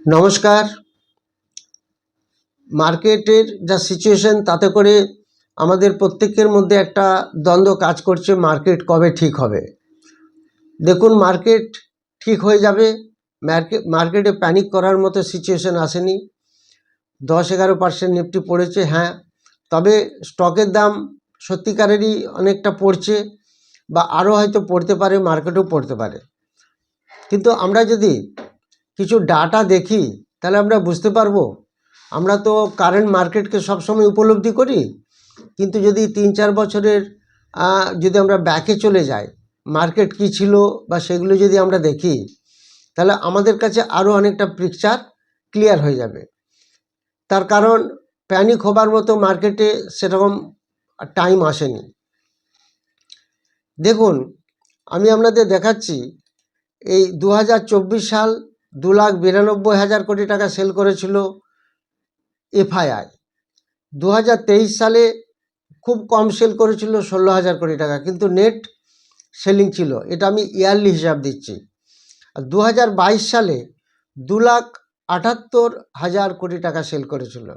নমস্কার। মার্কেটের যা সিচুয়েশন তাতে করে আমাদের প্রত্যেকের মধ্যে একটা দ্বন্দ্ব কাজ করছে মার্কেট কবে ঠিক হবে। দেখুন, মার্কেট ঠিক হয়ে যাবে। মার্কেট প্যানিক করার মতো সিচুয়েশন আসেনি। দশ এগারো পার্সেন্ট নিফটি পড়েছে হ্যাঁ। তবে স্টকের দাম সত্যিকারেরই অনেকটা পড়ছে বা আরও হয়তো পড়তে পারে মার্কেটও পড়তে পারে। কিন্তু আমরা যদি কিছু ডাটা দেখি, তাহলে আমরা বুঝতে পারব। আমরা তো কারেন্ট মার্কেটকে সবসময় উপলব্ধি করি, কিন্তু যদি তিন চার বছরের যদি আমরা ব্যাকে চলে যাই মার্কেট কী ছিল বা সেগুলো যদি আমরা দেখি, তাহলে আমাদের কাছে আরও অনেকটা পিকচার ক্লিয়ার হয়ে যাবে। তার কারণ প্যানিক হবার মতো মার্কেটে সেরকম টাইম আসেনি। দেখুন, আমি আপনাদের দেখাচ্ছি, এই দু হাজার চব্বিশ সাল দু লাখ বিরানব্বই হাজার কোটি টাকা সেল করেছিল এফআইআই। দু হাজার তেইশ সালে খুব কম সেল করেছিল ষোলো হাজার কোটি টাকা, কিন্তু নেট সেলিং ছিল। এটা আমি ইয়ারলি হিসাব দিচ্ছি। আর দু হাজার বাইশ সালে দু লাখ আটাত্তর হাজার কোটি টাকা সেল করেছিল।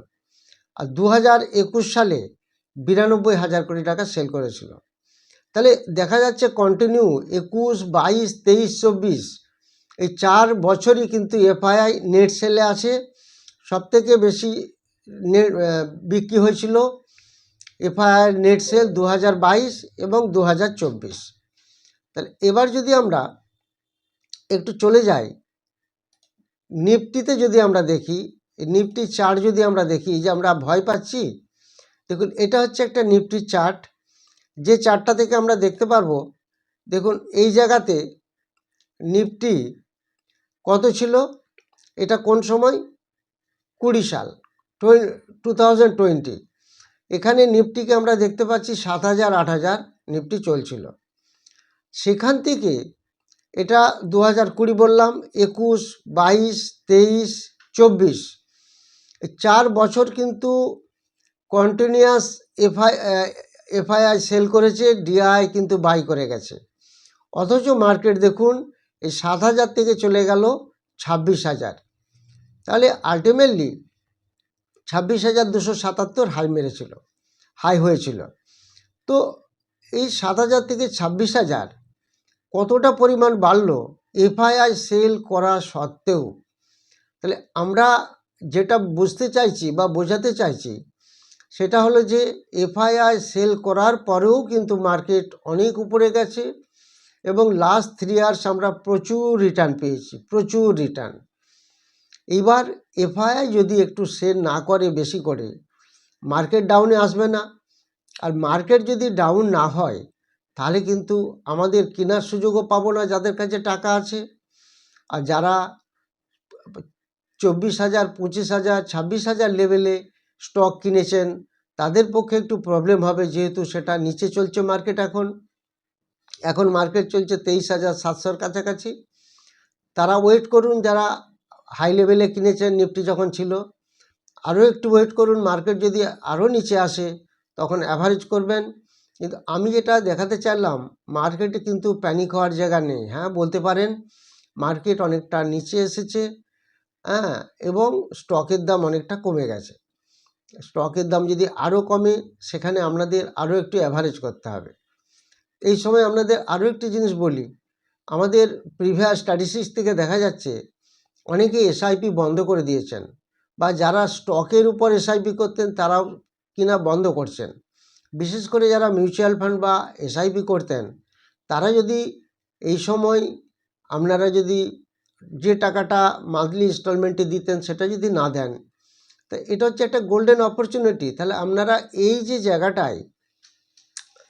আর দু সালে বিরানব্বই হাজার কোটি টাকা সেল করেছিল। তাহলে দেখা যাচ্ছে কন্টিনিউ একুশ, বাইশ, তেইশ, চব্বিশ এই চার বছরই কিন্তু এফআইআই নেট সেলে আছে। সবথেকে বেশি নেট বিক্রি হয়েছিল এফআইআই নেট সেল দু হাজার বাইশ এবং দু হাজার চব্বিশ। তাহলে এবার যদি আমরা একটু চলে যাই, নিফটিতে যদি আমরা দেখি নিফটি চার্ট যদি আমরা দেখি যে আমরা ভয় পাচ্ছি, দেখুন এটা হচ্ছে একটা নিফটি চার্ট। যে চার্টটা থেকে আমরা দেখতে পারব, দেখুন এই জায়গাতে নিফটি কত ছিল? এটা কোন সময়? কুড়ি সাল টু থাউজেন্ড টোয়েন্টি। এখানে নিফটিকে আমরা দেখতে পাচ্ছি সাত হাজার, আট হাজার নিফটি চলছিল। সেখান থেকে এটা দু হাজার কুড়ি বললাম, একুশ, বাইশ, তেইশ, চব্বিশ। চার বছর কিন্তু কন্টিনিউয়াস এফআই এফআইআই সেল করেছে ডিআই কিন্তু বাই করে গেছে। অথচ মার্কেট দেখুন এই সাত হাজার থেকে চলে গেল ছাব্বিশ হাজার। তাহলে আলটিমেটলি ছাব্বিশ হাজার দুশো সাতাত্তর হাই মেরেছিল হাই হয়েছিল। তো এই সাত হাজার থেকে ছাব্বিশ হাজার কতটা পরিমাণ বাড়লো এফআইআই সেল করা সত্ত্বেও? তাহলে আমরা যেটা বুঝতে চাইছি বা বোঝাতে চাইছি, সেটা হলো যে এফআইআই সেল করার পরেও কিন্তু মার্কেট অনেক উপরে গেছে এবং লাস্ট থ্রি ইয়ার্স আমরা প্রচুর রিটার্ন পেয়েছি, প্রচুর রিটার্ন এইবার এফআইআই যদি একটু সেল না করে, বেশি করে মার্কেট ডাউনে আসবে না। আর মার্কেট যদি ডাউন না হয়, তাহলে কিন্তু আমাদের কেনার সুযোগও পাবো না যাদের কাছে টাকা আছে। আর যারা চব্বিশ হাজার, পঁচিশ হাজার, ছাব্বিশ হাজার লেভেলে স্টক কিনেছেন, তাদের পক্ষে একটু প্রবলেম হবে, যেহেতু সেটা নিচে চলছে মার্কেট এখন। এখন মার্কেট চলছে তেইশ হাজার সাতশোর কাছাকাছি। তারা ওয়েট করুন, যারা হাই লেভেলে কিনেছেন নিফটি যখন ছিল, আরও একটু ওয়েট করুন মার্কেট যদি আরও নিচে আসে, তখন অ্যাভারেজ করবেন। কিন্তু আমি যেটা দেখাতে চাইলাম মার্কেটে কিন্তু প্যানিক হওয়ার জায়গা নেই। হ্যাঁ বলতে পারেন মার্কেট অনেকটা নিচে এসেছে হ্যাঁ এবং স্টকের দাম অনেকটা কমে গেছে। স্টকের দাম যদি আরও কমে, সেখানে আপনাদের আরও একটু অ্যাভারেজ করতে হবে। এই সময় আপনাদের আরও একটি জিনিস বলি। আমাদের প্রিভিয়াস স্ট্যাটিস্টিক্স থেকে দেখা যাচ্ছে অনেকে এসআইপি বন্ধ করে দিয়েছেন বা যারা স্টকের উপর এসআইপি করতেন তারাও কিনা বন্ধ করছেন। বিশেষ করে যারা মিউচুয়াল ফান্ড বা এসআইপি করতেন, তারা যদি এই সময় আপনারা যদি যে টাকাটা মান্থলি ইনস্টলমেন্টে দিতেন সেটা যদি না দেন, তা এটা হচ্ছে একটা গোল্ডেন অপরচুনিটি তাহলে আপনারা এই যে জায়গাটায়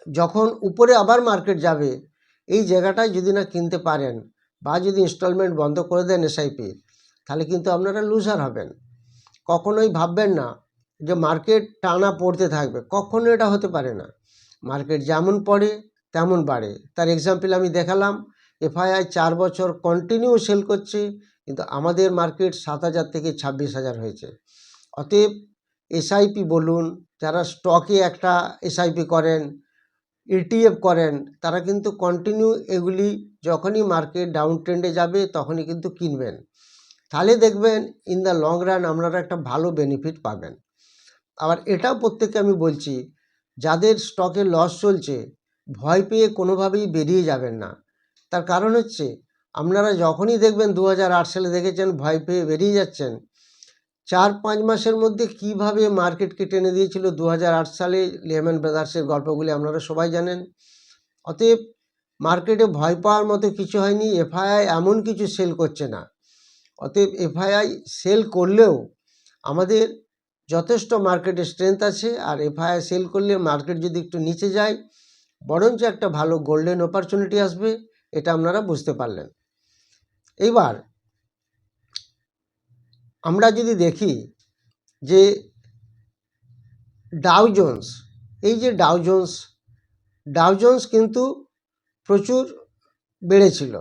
যখন উপরে আবার মার্কেট যাবে, এই জায়গাটায় যদি না কিনতে পারেন বা যদি ইনস্টলমেন্ট বন্ধ করে দেন এসআইপি তাহলে কিন্তু আপনারা লুজার হবেন। কখনোই ভাববেন না যে মার্কেট টানা পড়তে থাকবে, কখনো এটা হতে পারে না। মার্কেট যেমন পড়ে, তেমন বাড়ে। তার এক্সাম্পল আমি দেখালাম এফআইআই চার বছর কন্টিনিউ সেল করছে, কিন্তু আমাদের মার্কেট সাত হাজার থেকে ছাব্বিশ হাজার হয়েছে। অতএব এসআইপি বলুন, যারা স্টকে একটা এসআইপি করেন ইটিএফ করেন, তারা কিন্তু কন্টিনিউ এগুলি যখনই মার্কেট ডাউন ট্রেন্ডে যাবে তখনই কিন্তু কিনবেন। তাহলে দেখবেন ইন দ্য লং রান আপনারা একটা ভালো বেনিফিট পাবেন। আবার এটাও প্রত্যেককে আমি বলছি, যাদের স্টকে লস চলছে, ভয় পেয়ে কোনোভাবেই বেরিয়ে যাবেন না। তার কারণ হচ্ছে, আপনারা যখনই দেখবেন দু সালে দেখেছেন ভয় পেয়ে বেরিয়ে যাচ্ছেন চার পাঁচ মাসের মধ্যে কীভাবে মার্কেটকে টেনে দিয়েছিল দু সালে লেমন ব্রাদার্সের গল্পগুলি আপনারা সবাই জানেন। অতএব মার্কেটে ভয় পাওয়ার মতো কিছু হয়নি, এফআইআই এমন কিছু সেল করছে না। অতএব এফআইআই সেল করলেও আমাদের যথেষ্ট মার্কেটে স্ট্রেংথ আছে আর এফআইআই সেল করলে মার্কেট যদি একটু নিচে যায়, বরঞ্চ একটা ভালো গোল্ডেন অপরচুনিটি আসবে, এটা আপনারা বুঝতে পারলেন। এইবার আমরা যদি দেখি যে ডাউ জোন্স এই যে ডাউ জোন্স ডাউ কিন্তু প্রচুর বেড়েছিল।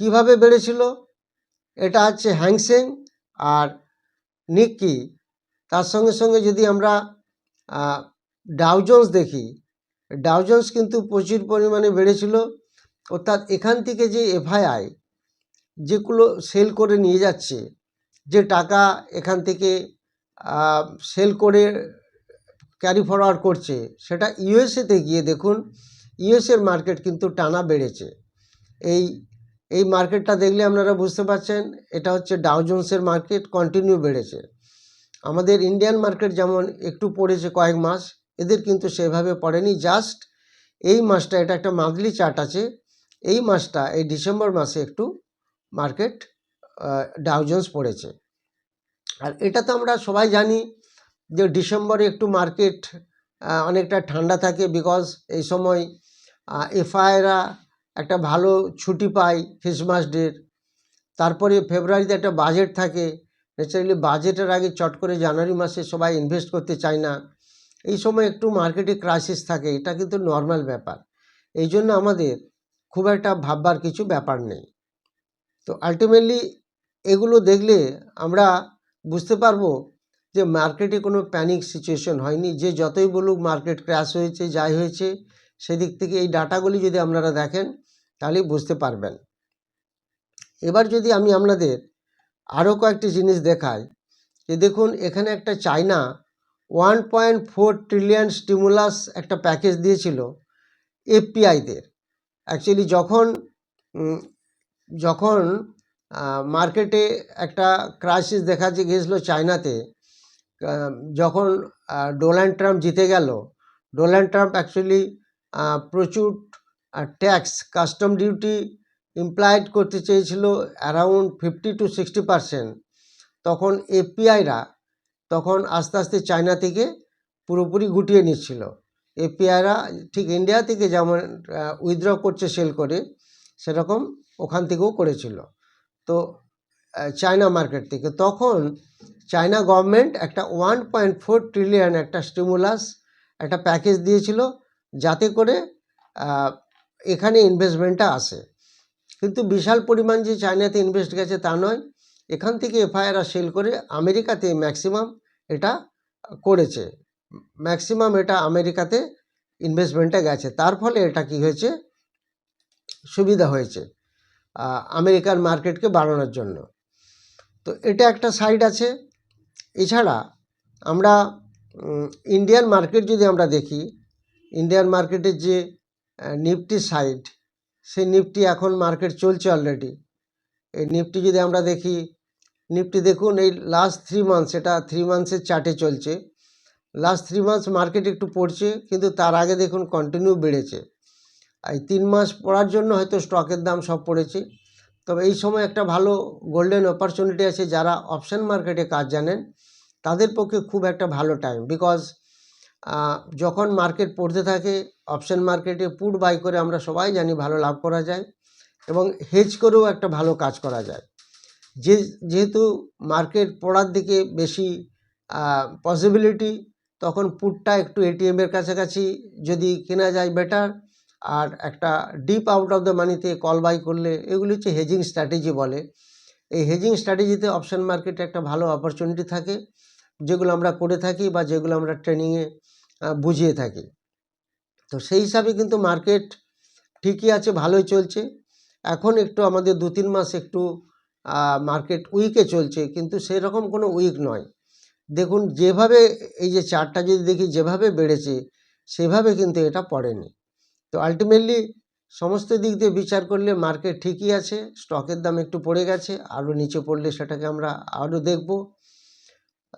কীভাবে বেড়েছিল? এটা হচ্ছে হ্যাংসেং আর নিক্কি তার সঙ্গে সঙ্গে যদি আমরা ডাউজন্স দেখি ডাউজন্স কিন্তু প্রচুর পরিমাণে বেড়েছিল। অর্থাৎ এখান থেকে যে এফআইআই যেগুলো সেল করে নিয়ে যাচ্ছে যে টাকা এখান থেকে সেল করে ক্যারি ফরওয়ার্ড করছে, সেটা ইউএসএতে গিয়ে দেখুন ইউএসএর মার্কেট কিন্তু টানা বেড়েছে। এই এই মার্কেটটা দেখলে আপনারা বুঝতে পারছেন, এটা হচ্ছে ডাউজন্সের মার্কেট কন্টিনিউ বেড়েছে। আমাদের ইন্ডিয়ান মার্কেট যেমন একটু পড়েছে কয়েক মাস, এদের কিন্তু সেভাবে পড়েনি। জাস্ট এই মাসটা, এটা একটা মান্থলি চার্ট আছে, এই মাসটা, এই ডিসেম্বর মাসে একটু মার্কেট ডাউজন্স পড়েছে। আর এটা তো আমরা সবাই জানি যে ডিসেম্বরে একটু মার্কেট অনেকটা ঠান্ডা থাকে বিকজ এই সময় এফআইরা একটা ভালো ছুটি পায় ক্রিসমাস ডের তারপরে ফেব্রুয়ারিতে একটা বাজেট থাকে। ন্যাচারালি বাজেটের আগে চট করে জানুয়ারি মাসে সবাই ইনভেস্ট করতে চায় না। এই সময় একটু মার্কেটে ক্রাইসিস থাকে। এটা কিন্তু নর্মাল ব্যাপার। এই জন্য আমাদের খুব একটা ভাববার কিছু ব্যাপার নেই। তো আলটিমেটলি এগুলো দেখলে আমরা বুঝতে পারব যে মার্কেটে কোনো প্যানিক সিচুয়েশন হয়নি। যে যতই বলুক মার্কেট ক্র্যাশ হয়েছে, যাই হয়েছে, সেদিক থেকে এই ডাটাগুলি যদি আপনারা দেখেন, তাহলেই বুঝতে পারবেন। এবার যদি আমি আপনাদের আরও কয়েকটি জিনিস দেখাই, যে দেখুন এখানে একটা China one point four trillion stimulus একটা প্যাকেজ দিয়েছিল এফপিআইদের অ্যাকচুয়ালি যখন যখন মার্কেটে একটা ক্রাইসিস দেখা গিয়েছিল চায়নাতে যখন ডোনাল্ড ট্রাম্প জিতে গেল, ডোনাল্ড ট্রাম্প অ্যাকচুয়ালি প্রচুর ট্যাক্স কাস্টম ডিউটি ইমপ্লয়েড করতে চেয়েছিল around fifty to sixty percent তখন এপিআইরা তখন আস্তে আস্তে চায়না থেকে পুরোপুরি গুটিয়ে নিচ্ছিল। এপিআইরা ঠিক ইন্ডিয়া থেকে যেমন উইথড্র করছে সেল করে, সেরকম ওখান থেকেও করেছিল। তো চায়না মার্কেট থেকে। তখন চায়না গভর্নমেন্ট একটা ওয়ান পয়েন্ট ফোর ট্রিলিয়ন একটা স্টিমুলাস একটা প্যাকেজ দিয়েছিল যাতে করে এখানে ইনভেস্টমেন্টটা আসে। কিন্তু বিশাল পরিমাণ যে চায়নাতে ইনভেস্ট গেছে তা নয়, এখান থেকে এফআইআর সেল করে আমেরিকাতে ম্যাক্সিমাম এটা করেছে। ম্যাক্সিমাম এটা আমেরিকাতে ইনভেস্টমেন্টে গেছে। তার ফলে এটা কি হয়েছে? সুবিধা হয়েছে। আমেরিকার মার্কেটকে বাড়ানোর জন্য। তো এটা একটা সাইড আছে। এছাড়া আমরা ইন্ডিয়ান মার্কেট যদি আমরা দেখি, ইন্ডিয়ান মার্কেটের যে নিফটি সাইড, সেই নিফটি এখন মার্কেট চলছে অলরেডি এই নিফটি যদি আমরা দেখি, নিফটি দেখুন, এই লাস্ট থ্রি মান্থস এটা থ্রি মান্থসের চার্টে চলছে। লাস্ট থ্রি মান্থস মার্কেট একটু পড়ছে, কিন্তু তার আগে দেখুন কন্টিনিউ বেড়েছে। এই তিন মাস পড়ার জন্য হয়তো স্টকের দাম সব পড়েছে। তবে এই সময় একটা ভালো গোল্ডেন অপরচুনিটি আছে যারা অপশান মার্কেটে কাজ জানেন, তাদের পক্ষে খুব একটা ভালো টাইম বিকজ যখন মার্কেট পড়তে থাকে অপশান মার্কেটে পুট বাই করে আমরা সবাই জানি ভালো লাভ করা যায় এবং হেজ করেও একটা ভালো কাজ করা যায়। যে, যেহেতু মার্কেট পড়ার দিকে বেশি পসিবিলিটি তখন পুটটা একটু এটিএমের কাছাকাছি যদি কেনা যায় বেটার আর একটা ডিপ আউট অফ দ্য মানিতে কল বাই করলে, এগুলি হচ্ছে হেজিং স্ট্র্যাটেজি বলে। এই হেজিং স্ট্র্যাটেজিতে অপশান মার্কেটে একটা ভালো অপরচুনিটি থাকে, যেগুলো আমরা করে থাকি বা যেগুলো আমরা ট্রেনিংয়ে বুঝিয়ে থাকি। তো সেই হিসাবে কিন্তু মার্কেট ঠিকই আছে, ভালোই চলছে। এখন একটু আমাদের দু তিন মাস একটু মার্কেট উইকে চলছে, কিন্তু সেরকম কোনো উইক নয়। দেখুন, যেভাবে এই যে চারটা যদি দেখি, যেভাবে বেড়েছে, সেভাবে কিন্তু এটা পড়েনি। তো আলটিমেটলি সমস্ত দিক দিয়ে বিচার করলে মার্কেট ঠিকই আছে স্টকের দাম একটু পড়ে গেছে আরও নিচে পড়লে সেটাকে আমরা আরও দেখব।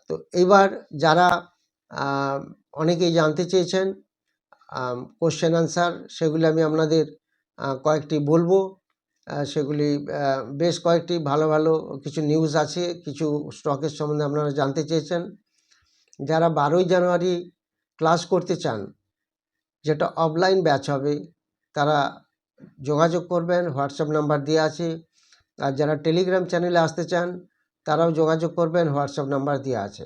তো এবার যারা অনেকেই জানতে চেয়েছেন কোশ্চেন আনসার সেগুলি আমি আপনাদের কয়েকটি বলব। সেগুলি বেশ কয়েকটি ভালো ভালো কিছু নিউজ আছে, কিছু স্টকের সম্বন্ধে আপনারা জানতে চেয়েছেন। যারা বারোই জানুয়ারি ক্লাস করতে চান যেটা অফলাইন ব্যাচ হবে। তারা যোগাযোগ করবেন হোয়াটসঅ্যাপ নাম্বার দেওয়া আছে। আর যারা টেলিগ্রাম চ্যানেলে আসতে চান, তারাও যোগাযোগ করবেন হোয়াটসঅ্যাপ নাম্বার দেওয়া আছে।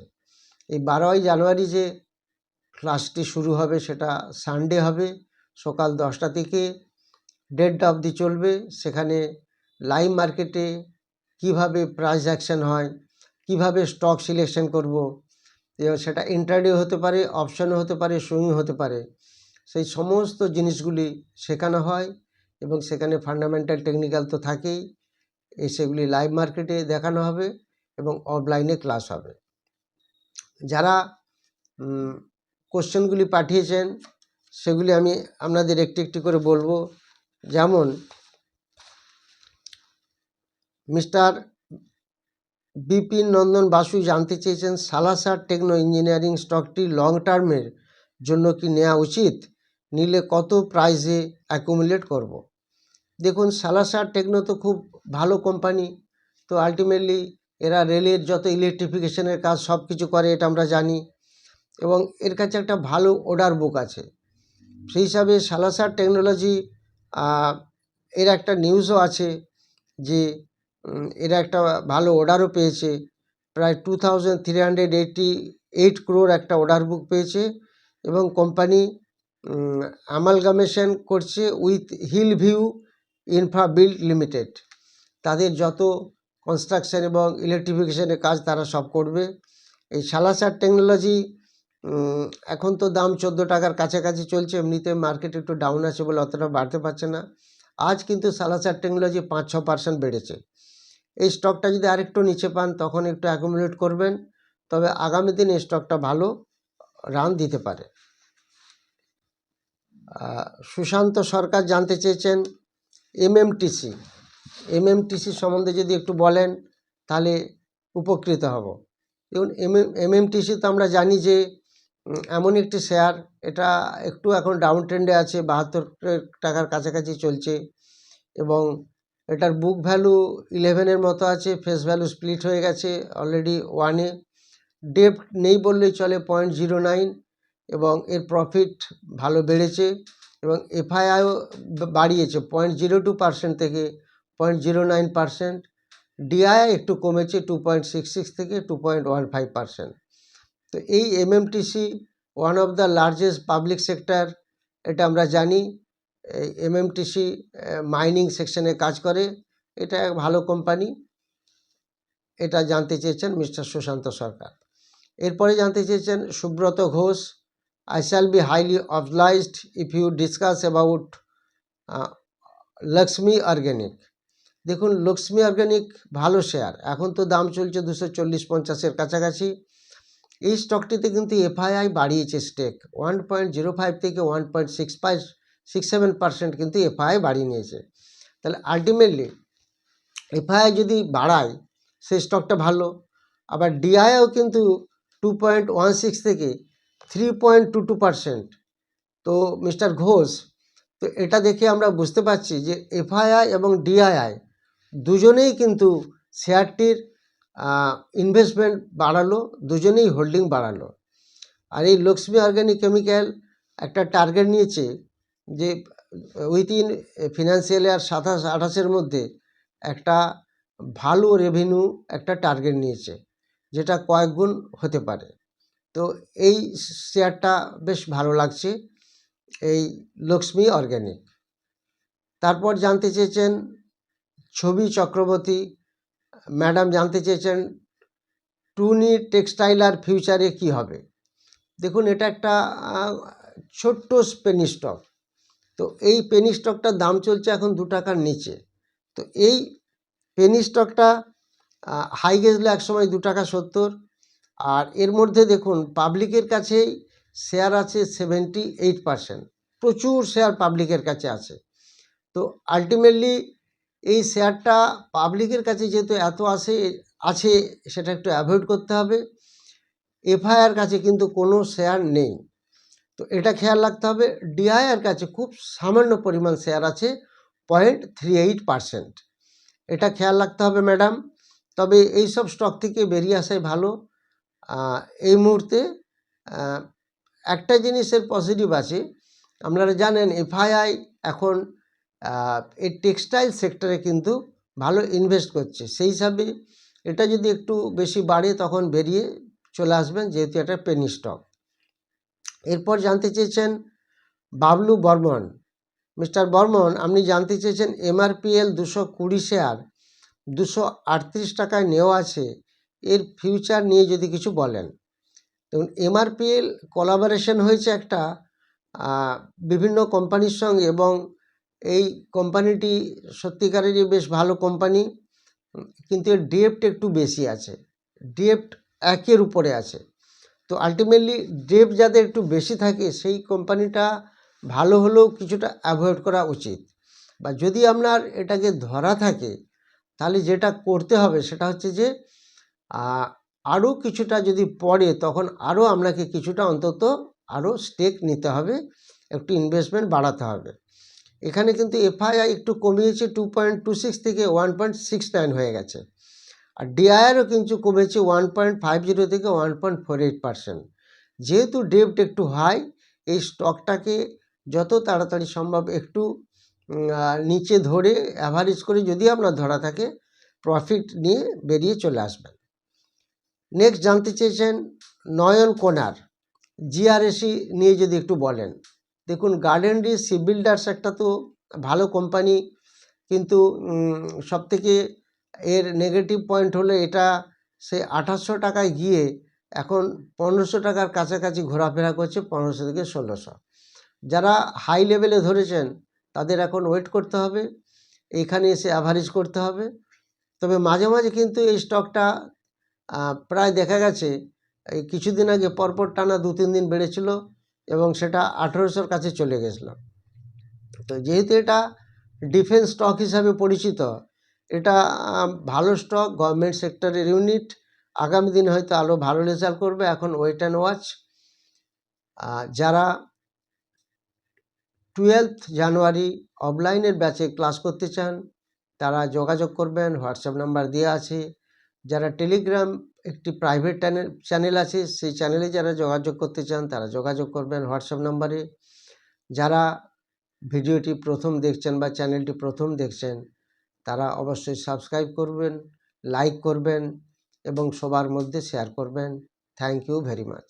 এই বারোই জানুয়ারি যে ক্লাসটি শুরু হবে, সেটা সানডে হবে, সকাল দশটা থেকে দেড়টা অবধি চলবে। সেখানে লাইভ মার্কেটে কীভাবে প্রাইস অ্যাকশন হয়, কীভাবে স্টক সিলেকশন করব সেটা ইন্টারডিউ হতে পারে অপশনও হতে পারে সুইং হতে পারে। সেই সমস্ত জিনিসগুলি শেখানো হয় এবং সেখানে ফান্ডামেন্টাল টেকনিক্যাল তো থাকেই। এই সেগুলি লাইভ মার্কেটে দেখানো হবে এবং অফলাইনে ক্লাস হবে। যারা কোশ্চেনগুলি পাঠিয়েছেন, সেগুলি আমি আপনাদের একটি একটি করে বলব। যেমন, মিস্টার বিপিন নন্দন বাসু জানতে চেয়েছেন, সালাসার টেকনো ইঞ্জিনিয়ারিং স্টকটি লং টার্মের জন্য কি নেওয়া উচিত? নিলে কত প্রাইসে অ্যাকুমুলেট করব। দেখুন সালাসার টেকনো তো খুব ভালো কোম্পানি তো আলটিমেটলি এরা রেলের যত ইলেকট্রিফিকেশনের কাজ সব কিছু করে, এটা আমরা জানি। এবং এর কাছে একটা ভালো অর্ডার বুক আছে। সেই হিসাবে সালাসার টেকনোলজি এর একটা নিউজও আছে যে এরা একটা ভালো অর্ডারও পেয়েছে। প্রায় two thousand three hundred eighty eight crore একটা অর্ডার বুক পেয়েছে। এবং কোম্পানি অ্যামালগামেশন করছে with Hill View Infra Build Limited তাদের যত কনস্ট্রাকশন এবং ইলেকট্রিফিকেশনের কাজ তারা সব করবে। এই সালাসার টেকনোলজি এখন তো দাম চোদ্দ টাকার কাছাকাছি চলছে, এমনিতে মার্কেট একটু ডাউন আছে বলে অতটা বাড়তে পারছে না। আজ কিন্তু সালাসার টেকনোলজি পাঁচ ছ পার্সেন্ট বেড়েছে। এই স্টকটা যদি আরেকটু নিচে পান, তখন একটু অ্যাকুমুলেট করবেন। তবে আগামী দিনে এই স্টকটা ভালো রান দিতে পারে। সুশান্ত সরকার জানতে চেয়েছেন এমএমটিসি। এমএমটিসি সম্বন্ধে যদি একটু বলেন, তাহলে উপকৃত হব। দেখুন এম এমএমটিসি তো আমরা জানি যে এমন একটি শেয়ার, এটা একটু এখন ডাউন ট্রেন্ডে আছে, বাহাত্তর টাকার কাছাকাছি চলছে এবং এটার বুক ভ্যালু ইলেভেনের মতো আছে, ফেস ভ্যালু স্প্লিট হয়ে গেছে অলরেডি ওয়ানে। ডেপ্ট নেই বললেই চলে পয়েন্ট জিরো নাইন। এবং এর প্রফিট ভালো বেড়েছে এবং এফআইআইও বাড়িয়েছে পয়েন্ট জিরো টু পার্সেন্ট থেকে point zero nine percent DI একটু কমেছে টু পয়েন্ট সিক্স সিক্স থেকে two point one five percent তো এই MMTC one of the largest public sector এটা আমরা জানি এমএমটিসি মাইনিং সেকশনে কাজ করে, এটা এক ভালো কোম্পানি এটা জানতে চেয়েছেন মিস্টার সুশান্ত সরকার। এরপরে জানতে চেয়েছেন Subrata Ghosh I shall be highly obliged if you discuss about Lakshmi Organic দেখুন লক্ষ্মী অর্গ্যানিক ভালো শেয়ার এখন তো দাম চলছে দুশো চল্লিশ পঞ্চাশের কাছাকাছি। এই স্টকটিতে কিন্তু এফআইআই বাড়িয়েছে stake one point zero five থেকে one point six five six seven percent কিন্তু এফআইআই বাড়িয়ে নিয়েছে। তাহলে আলটিমেটলি এফআইআই যদি বাড়ায় সেই স্টকটা ভালো। আবার ডিআইও কিন্তু টু পয়েন্ট ওয়ান সিক্স থেকে three point two two percent তো মিস্টার ঘোষ, তো এটা দেখে আমরা বুঝতে পারছি যে এফআইআই এবং ডিআইআই দুজনেই কিন্তু শেয়ারটির ইনভেস্টমেন্ট বাড়ালো, দুজনেই হোল্ডিং বাড়ালো। আর এই লক্ষ্মী অর্গ্যানিক কেমিক্যাল একটা টার্গেট নিয়েছে যে উইথিন ফিনান্সিয়াল ইয়ার সাতাশ, আঠাশের মধ্যে একটা ভালো রেভিনিউ একটা টার্গেট নিয়েছে, যেটা কয়েক গুণ হতে পারে। তো এই শেয়ারটা বেশ ভালো লাগছে, এই লক্ষ্মী অর্গ্যানিক। তারপর জানতে চেয়েছেন ছবি চক্রবর্তী, ম্যাডাম জানতে চেয়েছেন টুনি টেক্সটাইল আর ফিউচারে কি হবে। দেখুন, এটা একটা ছোট্ট পেনি স্টক তো এই পেনি স্টকটার দাম চলছে এখন দু টাকার নিচে। তো এই পেনি স্টকটা হাই গেছিল এক সময় দু টাকা সত্তর আর এর মধ্যে দেখুন পাবলিকের কাছেই শেয়ার আছে সেভেন্টি এইট পারসেন্ট প্রচুর শেয়ার পাবলিকের কাছে আছে। তো আলটিমেটলি এই শেয়ারটা পাবলিকের কাছে যেহেতু এত আছে আছে, সেটা একটু অ্যাভয়েড করতে হবে। এফআইআর কাছে কিন্তু কোনো শেয়ার নেই। তো এটা খেয়াল রাখতে হবে ডিআইআর কাছে খুব সামান্য পরিমাণ শেয়ার আছে পয়েন্ট থ্রি এইট পারসেন্ট এটা খেয়াল রাখতে হবে ম্যাডাম তবে এই সব স্টক থেকে বেরিয়ে আসাই ভালো। এই মুহূর্তে একটা জিনিসের পজিটিভ আছে। আপনারা জানেন এফআইআই এখন এই টেক্সটাইল সেক্টরে কিন্তু ভালো ইনভেস্ট করছে। সেই হিসাবে এটা যদি একটু বেশি বাড়ে, তখন বেরিয়ে চলে আসবেন, যেহেতু এটা পেনি স্টক এরপর জানতে চেয়েছেন বাবলু বর্মন। মিস্টার বর্মন, আপনি জানতে চেয়েছেন এমআরপিএল দুশো কুড়ি শেয়ার দুশো আটত্রিশ টাকায় নেওয়া আছে। এর ফিউচার নিয়ে যদি কিছু বলেন। দেখুন এমআরপিএল কোলাবোরেশন হয়েছে একটা বিভিন্ন কোম্পানির সঙ্গে এবং এই কোম্পানিটি সত্যিকারেরই বেশ ভালো কোম্পানি কিন্তু এর ডেপ্ট একটু বেশি আছে। ডেপ্ট একের উপরে আছে। তো আলটিমেটলি ডেপ যাদের একটু বেশি থাকে, সেই কোম্পানিটা ভালো হলেও কিছুটা অ্যাভয়েড করা উচিত। বা যদি আপনার এটাকে ধরা থাকে, তাহলে যেটা করতে হবে সেটা হচ্ছে যে আরও কিছুটা যদি পড়ে, তখন আরও আপনাকে কিছুটা অন্তত আরও স্টেক নিতে হবে, একটু ইনভেস্টমেন্ট বাড়াতে হবে। এখানে কিন্তু এফআইআই একটু কমিয়েছে টু পয়েন্ট টু সিক্স থেকে ওয়ান পয়েন্ট সিক্স নাইন হয়ে গেছে। আর ডিআইআরও কিন্তু কমেছে ওয়ান পয়েন্ট ফাইভ জিরো থেকে one point four eight percent যেহেতু ডেপ্ট একটু হাই এই স্টকটাকে যত তাড়াতাড়ি সম্ভব একটু নিচে ধরে অ্যাভারেজ করে যদি আপনার ধরা থাকে প্রফিট নিয়ে বেরিয়ে চলে আসবেন। নেক্সট জানতে চেয়েছেন নয়ন কোনার জিআরএসি নিয়ে যদি একটু বলেন। দেখুন গার্ডেন ডি সি বিল্ডার্স একটা তো ভালো কোম্পানি কিন্তু সব থেকে এর নেগেটিভ পয়েন্ট হলো এটা সে আঠাশশো টাকায় গিয়ে এখন পনেরোশো টাকার কাছাকাছি ঘোরাফেরা করছে পনেরোশো থেকে ষোলোশো। যারা হাই লেভেলে ধরেছেন, তাদের এখন ওয়েট করতে হবে, এখানে এসে অ্যাভারেজ করতে হবে। তবে মাঝে মাঝে কিন্তু এই স্টকটা প্রায় দেখা গেছে, এই কিছুদিন আগে পরপর টানা দু, তিন দিন বেড়েছিল এবং সেটা আঠেরোশোর কাছে চলে গেছিল। তো যেহেতু এটা ডিফেন্স স্টক হিসাবে পরিচিত, এটা ভালো স্টক গভর্নমেন্ট সেক্টরের ইউনিট আগামী দিনে হয়তো আরও ভালো রেজাল্ট করবে, এখন ওয়েট অ্যান্ড ওয়াচ যারা টুয়েলভ জানুয়ারি অফলাইনের ব্যাচে ক্লাস করতে চান, তারা যোগাযোগ করবেন হোয়াটসঅ্যাপ নাম্বার দেওয়া আছে। যারা টেলিগ্রাম একটি প্রাইভেট চ্যানেল আছে, সেই চ্যানেলে যারা যোগাযোগ করতে চান, তারা যোগাযোগ করবেন হোয়াটসঅ্যাপ নাম্বারে। যারা ভিডিওটি প্রথম দেখছেন বা চ্যানেলটি প্রথম দেখছেন, তারা অবশ্যই সাবস্ক্রাইব করবেন, লাইক করবেন এবং সবার মধ্যে শেয়ার করবেন। Thank you very much.